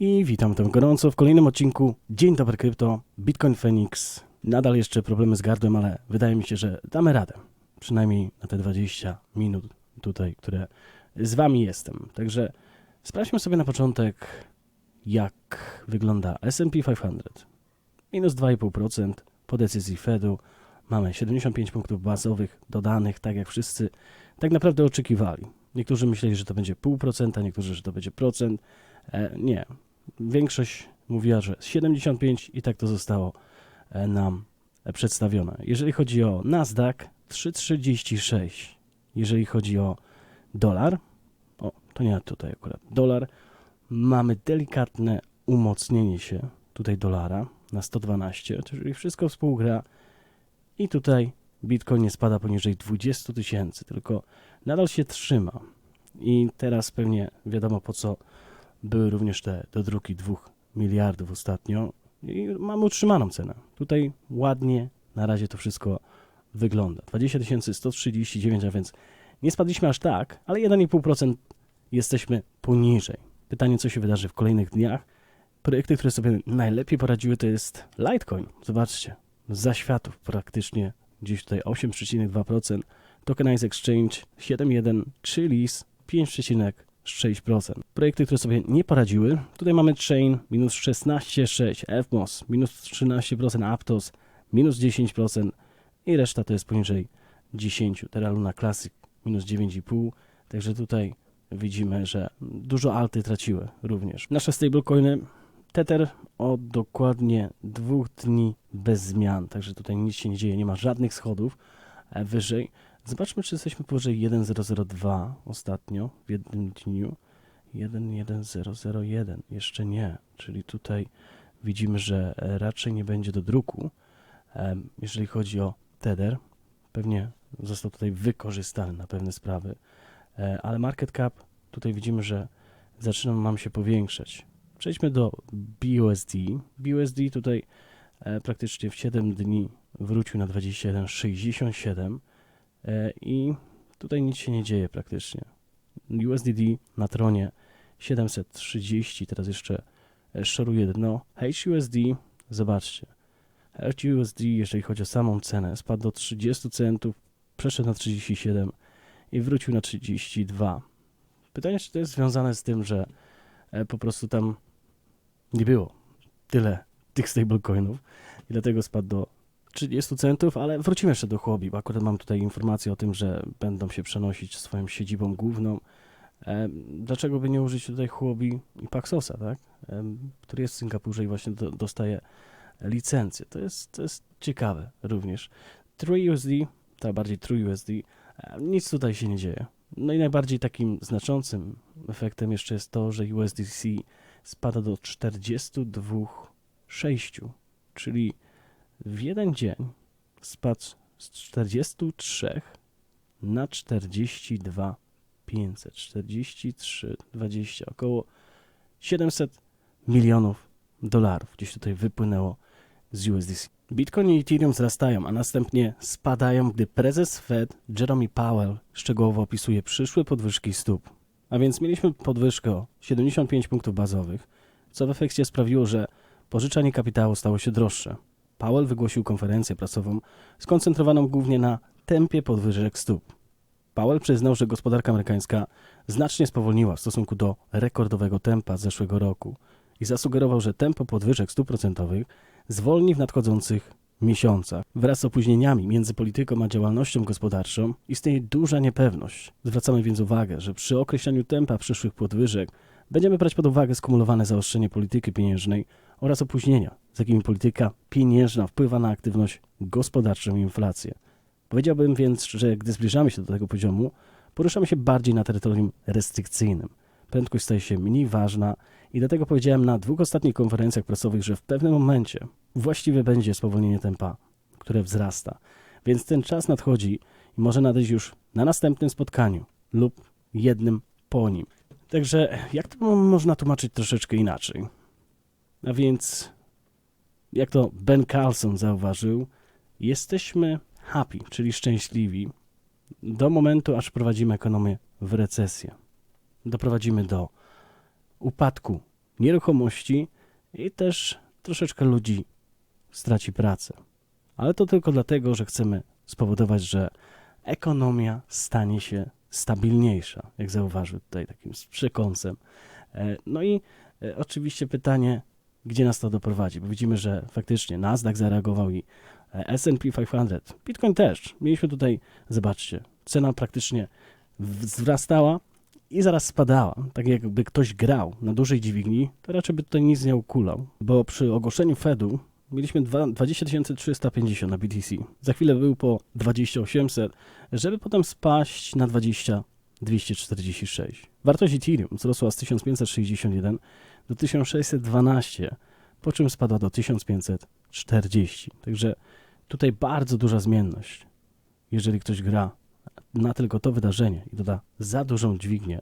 I witam tam gorąco w kolejnym odcinku Dzień dobry krypto, Bitcoin Phoenix. Nadal jeszcze problemy z gardłem, ale wydaje mi się, że damy radę. Przynajmniej na te 20 minut tutaj, które z wami jestem. Także sprawdźmy sobie na początek, jak wygląda S&P 500. Minus 2,5% po decyzji Fedu. Mamy 75 punktów bazowych dodanych, tak jak wszyscy tak naprawdę oczekiwali. Niektórzy myśleli, że to będzie 0,5%, niektórzy, że to będzie procent. E, nie. Większość mówiła, że 75 i tak to zostało e, nam e, przedstawione. Jeżeli chodzi o Nasdaq, 3,36. Jeżeli chodzi o dolar, o, to nie tutaj akurat, dolar, mamy delikatne umocnienie się tutaj dolara na 112, czyli wszystko współgra i tutaj Bitcoin nie spada poniżej 20 tysięcy, tylko nadal się trzyma. I teraz pewnie wiadomo po co były również te dodruki 2 miliardów ostatnio i mamy utrzymaną cenę. Tutaj ładnie na razie to wszystko wygląda. 20 139, a więc nie spadliśmy aż tak, ale 1,5% jesteśmy poniżej. Pytanie, co się wydarzy w kolejnych dniach. Projekty, które sobie najlepiej poradziły, to jest Litecoin. Zobaczcie, za światów praktycznie gdzieś tutaj 8,2%, Tokenize Exchange 7,1%, Chili's 5, 6%. Projekty, które sobie nie poradziły, tutaj mamy Chain minus 16,6%, FMOS minus 13%, Aptos minus 10% i reszta to jest poniżej 10%. Terra Luna Classic minus 9,5%, także tutaj widzimy, że dużo alty traciły również. Nasze stablecoiny Tether od dokładnie dwóch dni bez zmian, także tutaj nic się nie dzieje, nie ma żadnych schodów e, wyżej. Zobaczmy, czy jesteśmy powyżej 1002 ostatnio w jednym dniu. 11001 jeszcze nie, czyli tutaj widzimy, że raczej nie będzie do druku. Jeżeli chodzi o Tether, pewnie został tutaj wykorzystany na pewne sprawy, E, ale market cap tutaj widzimy, że zaczyna nam się powiększać. Przejdźmy do BUSD. BUSD tutaj e, praktycznie w 7 dni wrócił na 21,67 e, i tutaj nic się nie dzieje praktycznie. USDD na tronie 730, teraz jeszcze e, szoruje dno. HUSD, zobaczcie. HUSD, jeżeli chodzi o samą cenę, spadł do 30 centów, przeszedł na 37 i wrócił na 32. Pytanie, czy to jest związane z tym, że e, po prostu tam nie było tyle tych stablecoinów i dlatego spadł do 30 centów, ale wrócimy jeszcze do Huobi, bo akurat mam tutaj informację o tym, że będą się przenosić swoją siedzibą główną. Dlaczego by nie użyć tutaj Huobi i Paxosa, tak? Który jest w Singapurze i właśnie do, dostaje licencję. To jest, to jest ciekawe również. TrueUSD, ta bardziej TrueUSD, e, nic tutaj się nie dzieje. No i najbardziej takim znaczącym efektem jeszcze jest to, że USDC spada do 42,6, czyli w jeden dzień spadł z 43 na 42 500, 43, 20, około 700 milionów dolarów gdzieś tutaj wypłynęło z USDC. Bitcoin i Ethereum wzrastają, a następnie spadają, gdy prezes Fed Jeremy Powell szczegółowo opisuje przyszłe podwyżki stóp. A więc mieliśmy podwyżkę o 75 punktów bazowych, co w efekcie sprawiło, że pożyczanie kapitału stało się droższe. Powell wygłosił konferencję prasową skoncentrowaną głównie na tempie podwyżek stóp. Powell przyznał, że gospodarka amerykańska znacznie spowolniła w stosunku do rekordowego tempa z zeszłego roku i zasugerował, że tempo podwyżek stóp procentowych zwolni w nadchodzących miesiącach. Wraz z opóźnieniami między polityką a działalnością gospodarczą istnieje duża niepewność. Zwracamy więc uwagę, że przy określaniu tempa przyszłych podwyżek będziemy brać pod uwagę skumulowane zaostrzenie polityki pieniężnej oraz opóźnienia, z jakimi polityka pieniężna wpływa na aktywność gospodarczą i inflację. Powiedziałbym więc, że gdy zbliżamy się do tego poziomu, poruszamy się bardziej na terytorium restrykcyjnym. Prędkość staje się mniej ważna i dlatego powiedziałem na dwóch ostatnich konferencjach prasowych, że w pewnym momencie właściwe będzie spowolnienie tempa, które wzrasta. Więc ten czas nadchodzi i może nadejść już na następnym spotkaniu lub jednym po nim. Także jak to można tłumaczyć troszeczkę inaczej? A więc, jak to Ben Carlson zauważył, jesteśmy happy, czyli szczęśliwi, do momentu, aż wprowadzimy ekonomię w recesję. Doprowadzimy do upadku nieruchomości i też troszeczkę ludzi straci pracę. Ale to tylko dlatego, że chcemy spowodować, że ekonomia stanie się stabilniejsza, jak zauważył tutaj takim przekąsem. E, No i e, oczywiście pytanie, gdzie nas to doprowadzi, bo widzimy, że faktycznie Nasdaq zareagował i e, S&P 500, Bitcoin też. Mieliśmy tutaj, zobaczcie, cena praktycznie wzrastała i zaraz spadała. Tak jakby ktoś grał na dużej dźwigni, to raczej by tutaj nic nie ukulał, bo przy ogłoszeniu Fedu mieliśmy dwa- 20 350 na BTC. Za chwilę był po 2800, żeby potem spaść na 20 246. Wartość Ethereum wzrosła z 1561 do 1612, po czym spadła do 1540. Także tutaj bardzo duża zmienność. Jeżeli ktoś gra na tylko to wydarzenie i doda za dużą dźwignię,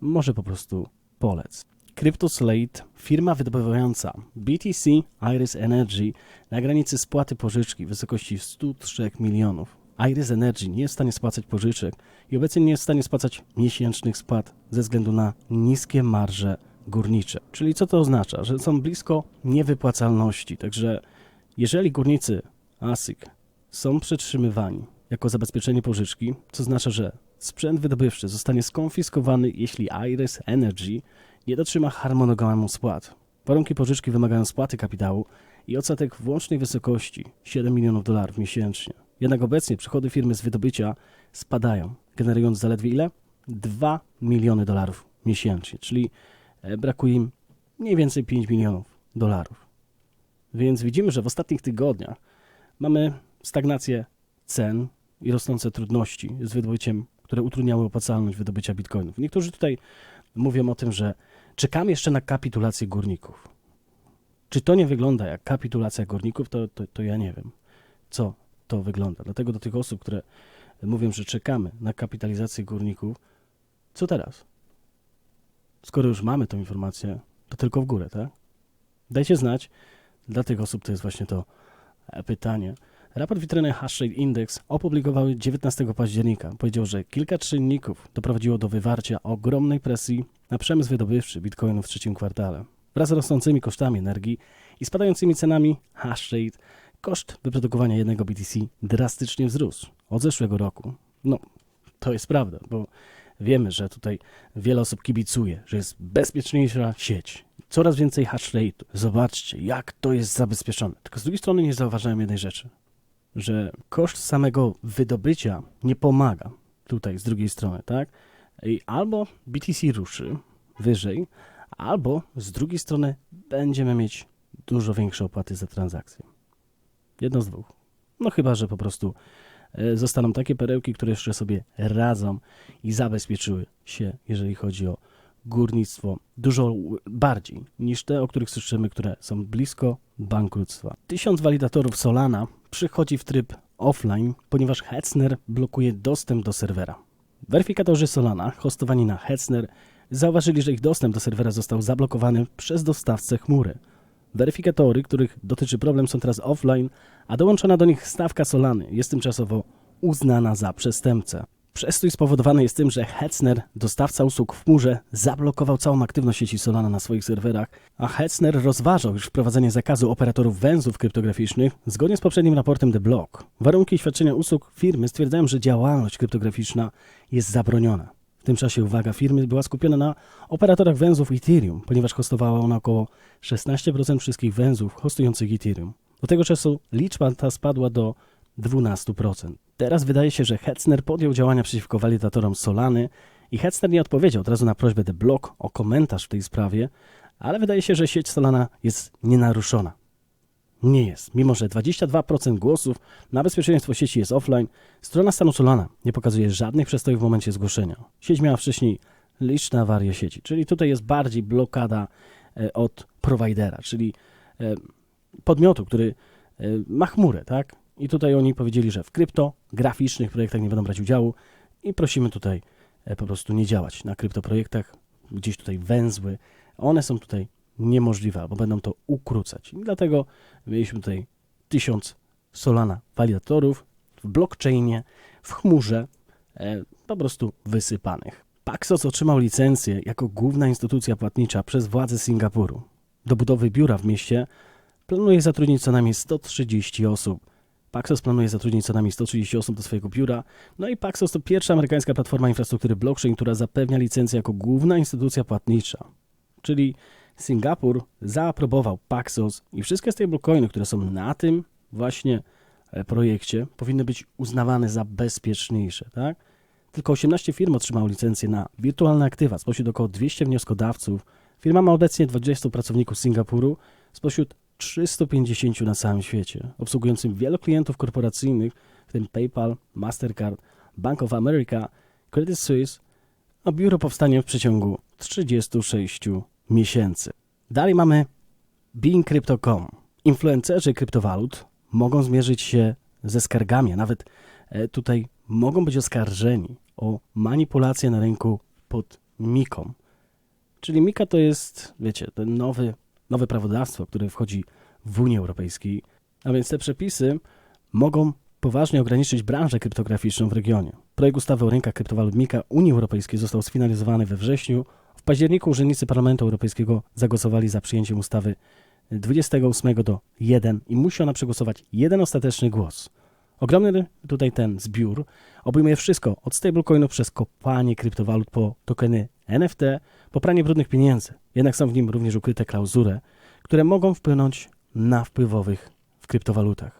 może po prostu polec. CryptoSlate, firma wydobywająca BTC Iris Energy na granicy spłaty pożyczki w wysokości 103 milionów. Iris Energy nie jest w stanie spłacać pożyczek i obecnie nie jest w stanie spłacać miesięcznych spłat ze względu na niskie marże górnicze. Czyli co to oznacza? Że są blisko niewypłacalności. Także jeżeli górnicy ASIC są przetrzymywani jako zabezpieczenie pożyczki, co oznacza, że sprzęt wydobywczy zostanie skonfiskowany, jeśli Iris Energy nie dotrzyma harmonogramu spłat. Warunki pożyczki wymagają spłaty kapitału i odsetek w łącznej wysokości 7 milionów dolarów miesięcznie. Jednak obecnie przychody firmy z wydobycia spadają, generując zaledwie ile? 2 miliony dolarów miesięcznie, czyli brakuje im mniej więcej 5 milionów dolarów. Więc widzimy, że w ostatnich tygodniach mamy stagnację cen i rosnące trudności z wydobyciem, które utrudniały opłacalność wydobycia bitcoinów. Niektórzy tutaj mówią o tym, że czekamy jeszcze na kapitulację górników. Czy to nie wygląda jak kapitulacja górników, to, to, to ja nie wiem, co to wygląda. Dlatego do tych osób, które mówią, że czekamy na kapitalizację górników, co teraz? Skoro już mamy tą informację, to tylko w górę, tak? Dajcie znać. Dla tych osób to jest właśnie to e, pytanie. Raport witryny Hashrate Index opublikowały 19 października. Powiedział, że kilka czynników doprowadziło do wywarcia ogromnej presji na przemysł wydobywczy bitcoinów w trzecim kwartale. Wraz z rosnącymi kosztami energii i spadającymi cenami Hashrate, koszt wyprodukowania jednego BTC drastycznie wzrósł od zeszłego roku. No, to jest prawda, bo wiemy, że tutaj wiele osób kibicuje, że jest bezpieczniejsza sieć. Coraz więcej hashrate'u. Zobaczcie, jak to jest zabezpieczone. Tylko z drugiej strony nie zauważyłem jednej rzeczy, że koszt samego wydobycia nie pomaga tutaj z drugiej strony, tak? I albo BTC ruszy wyżej, albo z drugiej strony będziemy mieć dużo większe opłaty za transakcję. Jedno z dwóch. No chyba, że po prostu zostaną takie perełki, które jeszcze sobie radzą i zabezpieczyły się, jeżeli chodzi o górnictwo, dużo bardziej niż te, o których słyszymy, które są blisko bankructwa. Tysiąc walidatorów Solana przychodzi w tryb offline, ponieważ Hetzner blokuje dostęp do serwera. Weryfikatorzy Solana, hostowani na Hetzner, zauważyli, że ich dostęp do serwera został zablokowany przez dostawcę chmury. Weryfikatory, których dotyczy problem, są teraz offline, a dołączona do nich stawka Solany jest tymczasowo uznana za przestępcę. Przestój spowodowany jest tym, że Hetzner, dostawca usług w chmurze, zablokował całą aktywność sieci Solana na swoich serwerach, a Hetzner rozważał już wprowadzenie zakazu operatorów węzłów kryptograficznych zgodnie z poprzednim raportem The Block. Warunki świadczenia usług firmy stwierdzają, że działalność kryptograficzna jest zabroniona. W tym czasie uwaga firmy była skupiona na operatorach węzłów Ethereum, ponieważ hostowała ona około 16% wszystkich węzłów hostujących Ethereum. Do tego czasu liczba ta spadła do 12%. Teraz wydaje się, że Hetzner podjął działania przeciwko walidatorom Solany i Hetzner nie odpowiedział od razu na prośbę The Block o komentarz w tej sprawie, ale wydaje się, że sieć Solana jest nienaruszona. Nie jest. Mimo, że 22% głosów na bezpieczeństwo sieci jest offline, strona stanu Solana nie pokazuje żadnych przestojów w momencie zgłoszenia. Sieć miała wcześniej liczne awarie sieci, czyli tutaj jest bardziej blokada e, od prowajdera, czyli e, podmiotu, który e, ma chmurę, tak? I tutaj oni powiedzieli, że w kryptograficznych projektach nie będą brać udziału i prosimy tutaj po prostu nie działać na kryptoprojektach, gdzieś tutaj węzły, one są tutaj niemożliwe, albo będą to ukrócać. I dlatego mieliśmy tutaj tysiąc Solana walidatorów w blockchainie, w chmurze, e, po prostu wysypanych. Paxos otrzymał licencję jako główna instytucja płatnicza przez władze Singapuru. Do budowy biura w mieście planuje zatrudnić co najmniej 130 osób. Paxos planuje zatrudnić co najmniej 130 osób do swojego biura. No i Paxos to pierwsza amerykańska platforma infrastruktury blockchain, która zapewnia licencję jako główna instytucja płatnicza. Czyli Singapur zaaprobował Paxos i wszystkie stablecoiny, które są na tym właśnie e, projekcie, powinny być uznawane za bezpieczniejsze, tak? Tylko 18 firm otrzymało licencję na wirtualne aktywa spośród około 200 wnioskodawców. Firma ma obecnie 20 pracowników Singapuru spośród 350 na całym świecie, obsługującym wielu klientów korporacyjnych, w tym PayPal, Mastercard, Bank of America, Credit Suisse, a biuro powstanie w przeciągu 36 miesięcy. Dalej mamy BeingCrypto.com. Influencerzy kryptowalut mogą zmierzyć się ze skargami, a nawet e, tutaj mogą być oskarżeni o manipulację na rynku pod Miką. Czyli Mika to jest, wiecie, ten nowy, nowe prawodawstwo, które wchodzi w Unię Europejskiej, a więc te przepisy mogą poważnie ograniczyć branżę kryptograficzną w regionie. Projekt ustawy o rynkach kryptowalut Mika Unii Europejskiej został sfinalizowany we wrześniu. W październiku urzędnicy Parlamentu Europejskiego zagłosowali za przyjęciem ustawy 28 do 1 i musi ona przegłosować jeden ostateczny głos. Ogromny tutaj ten zbiór obejmuje wszystko od stablecoinów przez kopanie kryptowalut po tokeny NFT, po pranie brudnych pieniędzy. Jednak są w nim również ukryte klauzule, które mogą wpłynąć na wpływowych w kryptowalutach.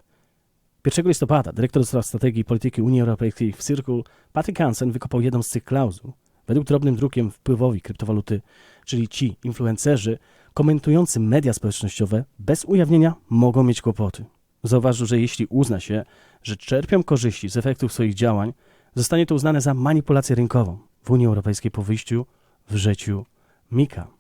1 listopada dyrektor spraw strategii i polityki Unii Europejskiej w Circle, Patrick Hansen, wykopał jedną z tych klauzul. Według drobnym drukiem wpływowi kryptowaluty, czyli ci influencerzy komentujący media społecznościowe bez ujawnienia mogą mieć kłopoty. Zauważył, że jeśli uzna się, że czerpią korzyści z efektów swoich działań, zostanie to uznane za manipulację rynkową w Unii Europejskiej po wyjściu w życiu Mika.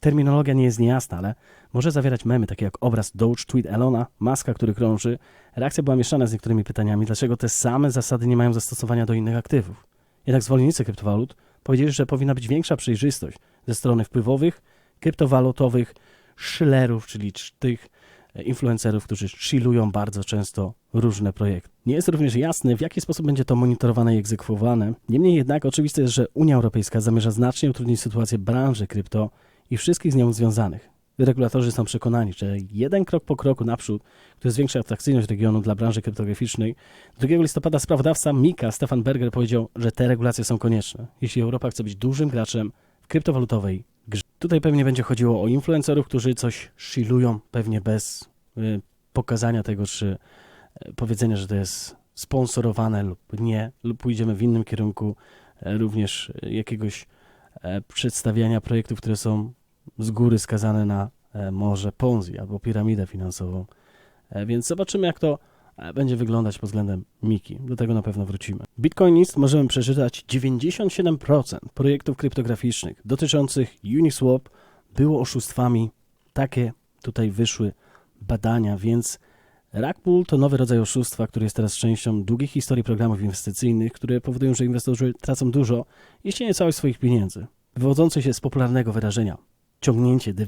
Terminologia nie jest niejasna, ale może zawierać memy, takie jak obraz Doge, tweet Elona, maska, który krąży. Reakcja była mieszana z niektórymi pytaniami, dlaczego te same zasady nie mają zastosowania do innych aktywów. Jednak zwolennicy kryptowalut powiedzieli, że powinna być większa przejrzystość ze strony wpływowych, kryptowalutowych szlerów, czyli tych e, influencerów, którzy chillują bardzo często różne projekty. Nie jest również jasne, w jaki sposób będzie to monitorowane i egzekwowane. Niemniej jednak oczywiste jest, że Unia Europejska zamierza znacznie utrudnić sytuację branży krypto i wszystkich z nią związanych. Regulatorzy są przekonani, że jeden krok po kroku naprzód, który zwiększa atrakcyjność regionu dla branży kryptograficznej, 2 listopada sprawodawca Mika Stefan Berger powiedział, że te regulacje są konieczne, jeśli Europa chce być dużym graczem w kryptowalutowej grze. Tutaj pewnie będzie chodziło o influencerów, którzy coś shilują, pewnie bez y, pokazania tego, czy y, powiedzenia, że to jest sponsorowane lub nie, lub pójdziemy w innym kierunku, y, również y, jakiegoś e, przedstawiania projektów, które są z góry skazane na e, może Ponzi albo piramidę finansową. E, Więc zobaczymy, jak to e, będzie wyglądać pod względem Miki. Do tego na pewno wrócimy. Bitcoinist możemy przeczytać 97% projektów kryptograficznych dotyczących Uniswap było oszustwami. Takie tutaj wyszły badania, więc Rackpool to nowy rodzaj oszustwa, który jest teraz częścią długiej historii programów inwestycyjnych, które powodują, że inwestorzy tracą dużo, jeśli nie całość swoich pieniędzy. Wywodzący się z popularnego wyrażenia ciągnięcie dwa